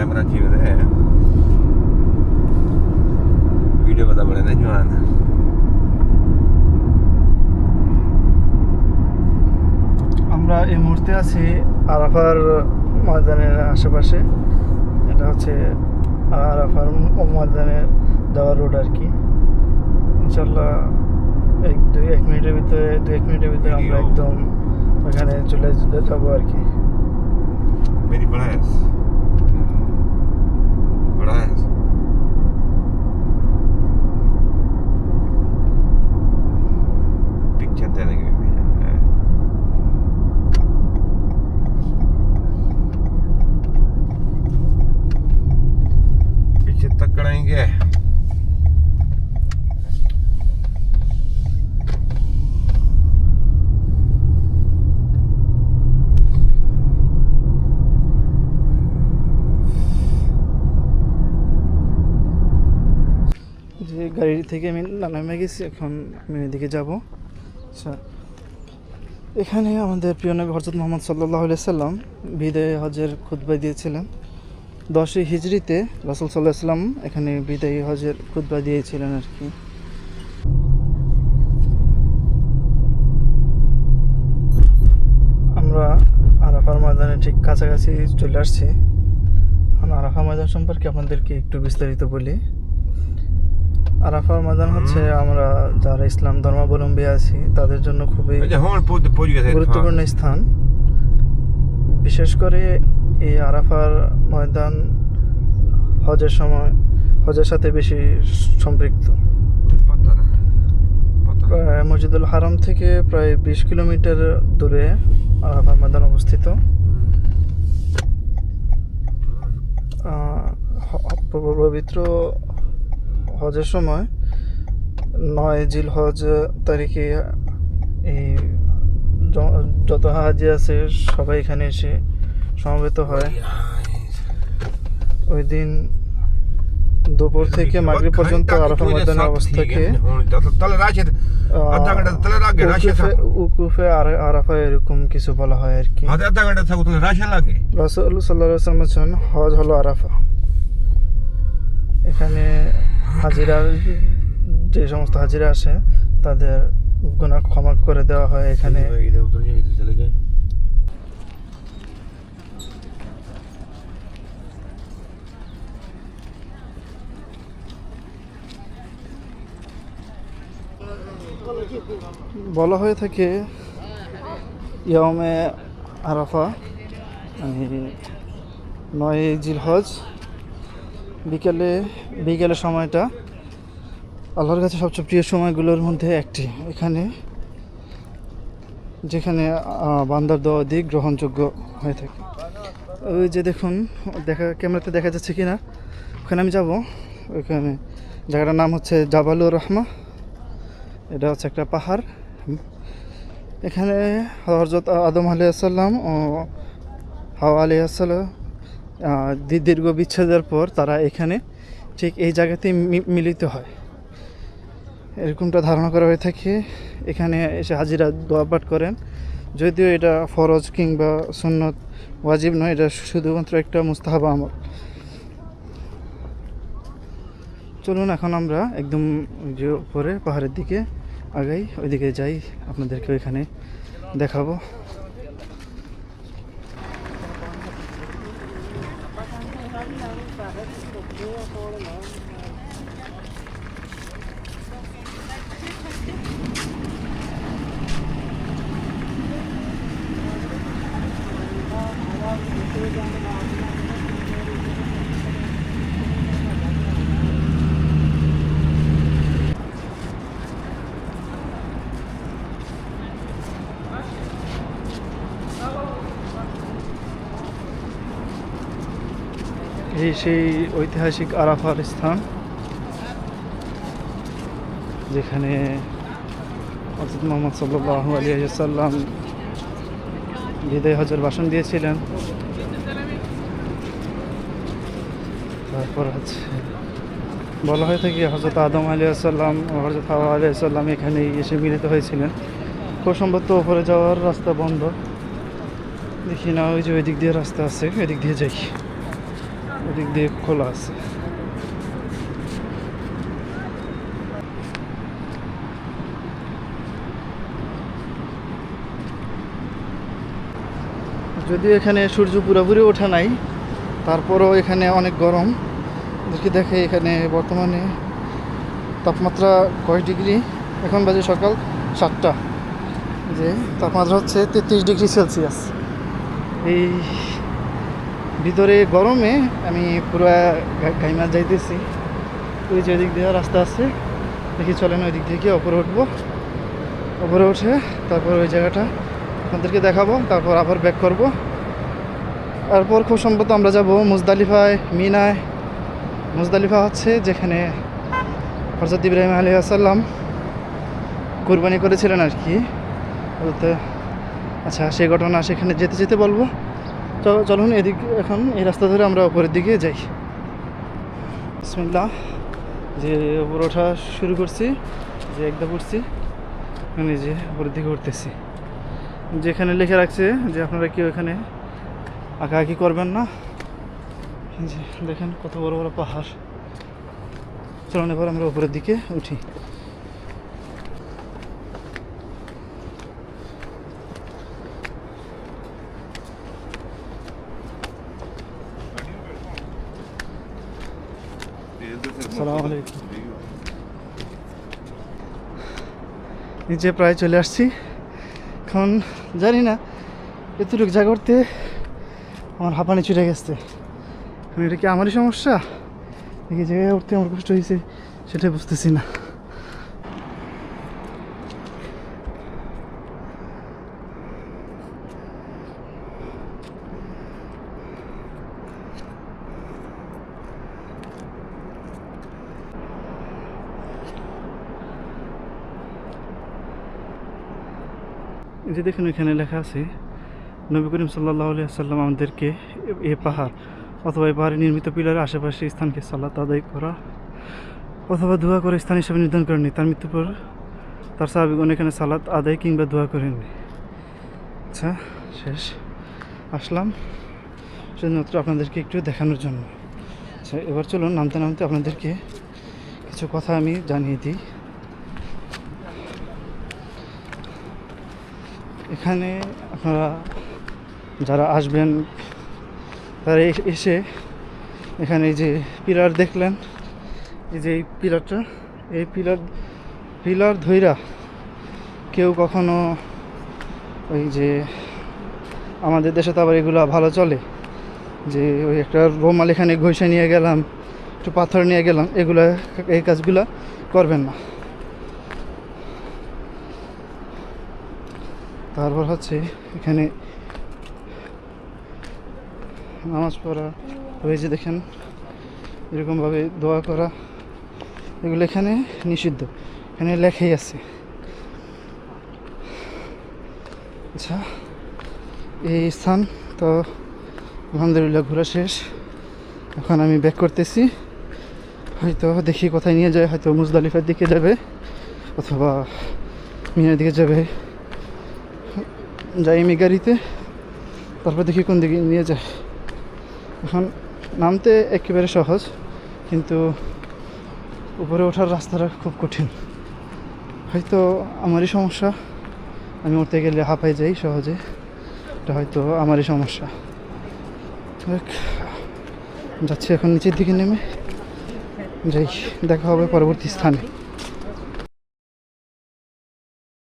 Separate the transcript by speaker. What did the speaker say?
Speaker 1: camera ci vede video vado a prendere Giovanna
Speaker 2: আমরা এই মুহূর্তে আছি আরাফার ময়দানের আশেপাশে। এটা হচ্ছে আরাফার ময়দানের দেওয়া রোড আর কি। ইনশাল্লাহ এক দুই এক মিনিটের ভিতরে দু এক মিনিটের ভিতরে আমরা একদম ওখানে চলে যাব আর কি।
Speaker 1: Very
Speaker 2: blessed. nice. থেকে আমি নামে গেছি, এখন আমি এদিকে যাব। আচ্ছা এখানে আমাদের প্রিয় নবী হজরত মোহাম্মদ সাল্লাহ সাল্লাম বিদায় হজের খুতবা দিয়েছিলেন। দশই হিজড়িতে রাসুল সাল্লাহ সাল্লাম এখানে বিদায়ী হজের খুতবা দিয়েছিলেন আর কি। আমরা আরাফার ময়দানে ঠিক কাছাকাছি চলে আসছি। আরাফা ময়দান সম্পর্কে আপনাদেরকে একটু বিস্তারিত বলি। আরাফার ময়দান হচ্ছে আমরা যারা ইসলাম ধর্মাবলম্বী আছি তাদের জন্য খুবই গুরুত্বপূর্ণ স্থান। বিশেষ করে এই আরাফার ময়দান হজের সময় হজের সাথে বেশি সম্পৃক্ত। প্রায় মসজিদুল হারাম থেকে প্রায় বিশ কিলোমিটার দূরে আরাফার ময়দান অবস্থিত। পবিত্র হজের সময় নয় জিল হজ তারিখে এই যত হাজি আছে সবাই এখানে এসে সমবেত হয়। ওই দিন দুপুর থেকে মাগরিব পর্যন্ত আরাফার ময়দানের অবস্থাকে উকুফে উকুফে আর- আরাফা এরকম কিছু বলা হয় আর কি। রাসুল সাল্লাহ সাল্লাম হজ হলো আরাফা। এখানে হাজিরার যে সমস্ত হাজিরা আসে, তাদের গুণা ক্ষমা করে দেওয়া হয় এখানে। বলা হয়ে থাকে ইয়মে আরাফা নয় জিলহজ বিকেলে, বিকেলের সময়টা আল্লাহর কাছে সবচেয়ে প্রিয় সময়গুলোর মধ্যে একটি। এখানে, যেখানে বান্দার দেওয়া দিক গ্রহণযোগ্য হয়ে থাকে। ওই যে দেখুন, দেখা, ক্যামেরাতে দেখা যাচ্ছে কি না ওখানে আমি যাব। ওইখানে জায়গাটার নাম হচ্ছে জাবালুর রহমা। এটা হচ্ছে একটা পাহাড়। এখানে হজরত আদম আলিয়াসাল্লাম ও হাওয়া আলিয়াসাল্লাম দীর্ঘ বিচ্ছেদের পর তারা এখানে ঠিক এই জায়গাতেই মিলিত হয়। এরকমটা ধারণা করা হয়ে থাকে। এখানে এসে হাজিরা দোয়া পাঠ করেন। যদিও এটা ফরজ কিংবা সুন্নত, ওয়াজিব নয়, এটা শুধুমাত্র একটা মুস্তাহাব আমল। চলুন এখন আমরা একদম যে উপরে পাহাড়ের দিকে আগাই, ওইদিকে যাই। আপনাদেরকে ওইখানে দেখাবো। ਵੀ ਨਾਲ ਸਾਰੇ ਸੁੱਕੇ ਆ ਕੋਲ ਨਾ এই সেই ঐতিহাসিক আরাফার স্থান, যেখানে হজরত মোহাম্মদ সাল্লাহ আলী সাল্লাম বিদায় হজর ভাষণ দিয়েছিলেন। তারপর হচ্ছে বলা হয়ে থাকে হজরত আদম আলী হজরত হাওয়া আলী এখানেই এসে মিলিত হয়েছিলেন। খুব সম্ভবত ওপরে যাওয়ার রাস্তা বন্ধ। দেখি না, ওই যে ওই দিক দিয়ে রাস্তা আছে ওই দিক দিয়ে যাই। এদিক দিয়ে খোলা আছে। যদিও এখানে সূর্য পুরোপুরি ওঠা নাই, তারপরও এখানে অনেক গরম। দেখি দেখে এখানে বর্তমানে তাপমাত্রা কয় ডিগ্রি? এখন বাজে সকাল সাতটা। যে, তাপমাত্রা হচ্ছে তেত্রিশ ডিগ্রি সেলসিয়াস। এই ভিতরে গরমে আমি পুরো গাইমা যাইতেছি। ওই যে ওদিক দিয়ে রাস্তা আছে, দেখি চলেন ওই দিক দিয়ে গিয়ে ওপরে উঠবো। ওপরে উঠে তারপর ওই জায়গাটা আপনাদেরকে দেখাবো, তারপর আবার ব্যাক করব। তারপর খুব সম্ভবত আমরা যাব মুজদালিফায়, মিনায়। মুজদালিফা হচ্ছে যেখানে হজরত ইব্রাহিম আলী আসাল্লাম কোরবানি করেছিলেন আর কি। আচ্ছা সেই ঘটনা সেখানে যেতে যেতে বলব। তো চলুন এদিক এখন, এই রাস্তা ধরে আমরা উপরের দিকে যাই। বিসমিল্লাহ। যে উপরে ওঠা শুরু করছি, যে একদম উঠছি মানে যে উপরের দিকে উঠতেছি। যেখানে লিখে রাখছে যে আপনারা কেউ এখানে আঁকাআঁকি করবেন না। দেখেন কত বড় বড় পাহাড়। চলুন এবার আমরা উপরের দিকে উঠি। আসসালামু আলাইকুম। নিচে প্রায় চলে আসছি। এখন জানি না এতটুকু যা করতে আমার হাঁপানি ছুটে গেছে। এটা কি আমারই সমস্যা? নাকি জায়গায় উঠতে আমার কষ্ট হয়েছে, সেটাই বুঝতেছি না এই যে দেখুন এখানে লেখা আছে, নবী করিম সাল্লাহ সাল্লাম আমাদেরকে এ- পাহাড় অথবা এই পাহাড়ে নির্মিত পিলারের আশেপাশে স্থানকে সালাত আদায় করা অথবা দোয়া করে স্থান হিসাবে নির্ধারণ করেননি। তার মৃত্যুর পর তার সাহাবিগণ এখানে সালাত আদায় কিংবা দোয়া করেননি। আচ্ছা শেষ। আসলাম শুধুমাত্র আপনাদেরকে একটু দেখানোর জন্য। আচ্ছা এবার চলুন নামতে নামতে আপনাদেরকে কিছু কথা আমি জানিয়ে দিই। এখানে আপনারা যারা আসবেন, তারা এসে এখানে এই যে পিলার দেখলেন, এই যে এই পিলারটা, এই পিলার পিলার ধইরা কেউ কখনো ওই যে আমাদের দেশে তো আবার এগুলো ভালো চলে, যে ওই একটা রোমাল এখানে ঘষে নিয়ে গেলাম, একটু পাথর নিয়ে গেলাম, এগুলো, এই কাজগুলা করবেন না। তারপর হচ্ছে এখানে নামাজ পড়া যে দেখেন, এরকমভাবে দোয়া করা, এগুলো এখানে নিষিদ্ধ। এখানে লেখাই আছে। আচ্ছা এই স্থান তো আলহামদুলিল্লাহ ঘোরা শেষ। এখন আমি ব্যাক করতেছি। হয়তো দেখি কোথায় নিয়ে যায়, হয়তো মুজদালিফার দিকে যাবে, অথবা মিনার দিকে যাবে। যাই গাড়িতে, তারপর দেখি কোন দিকে নিয়ে যায়। এখন নামতে একেবারে সহজ, কিন্তু উপরে ওঠার রাস্তাটা খুব কঠিন। হয়তো আমারই সমস্যা, আমি উঠতে গেলে হাঁপাই যাই সহজে, এটা হয়তো আমারই সমস্যা। যাচ্ছি এখন নিচের দিকে নেমে, যাই, দেখা হবে পরবর্তী স্থানে।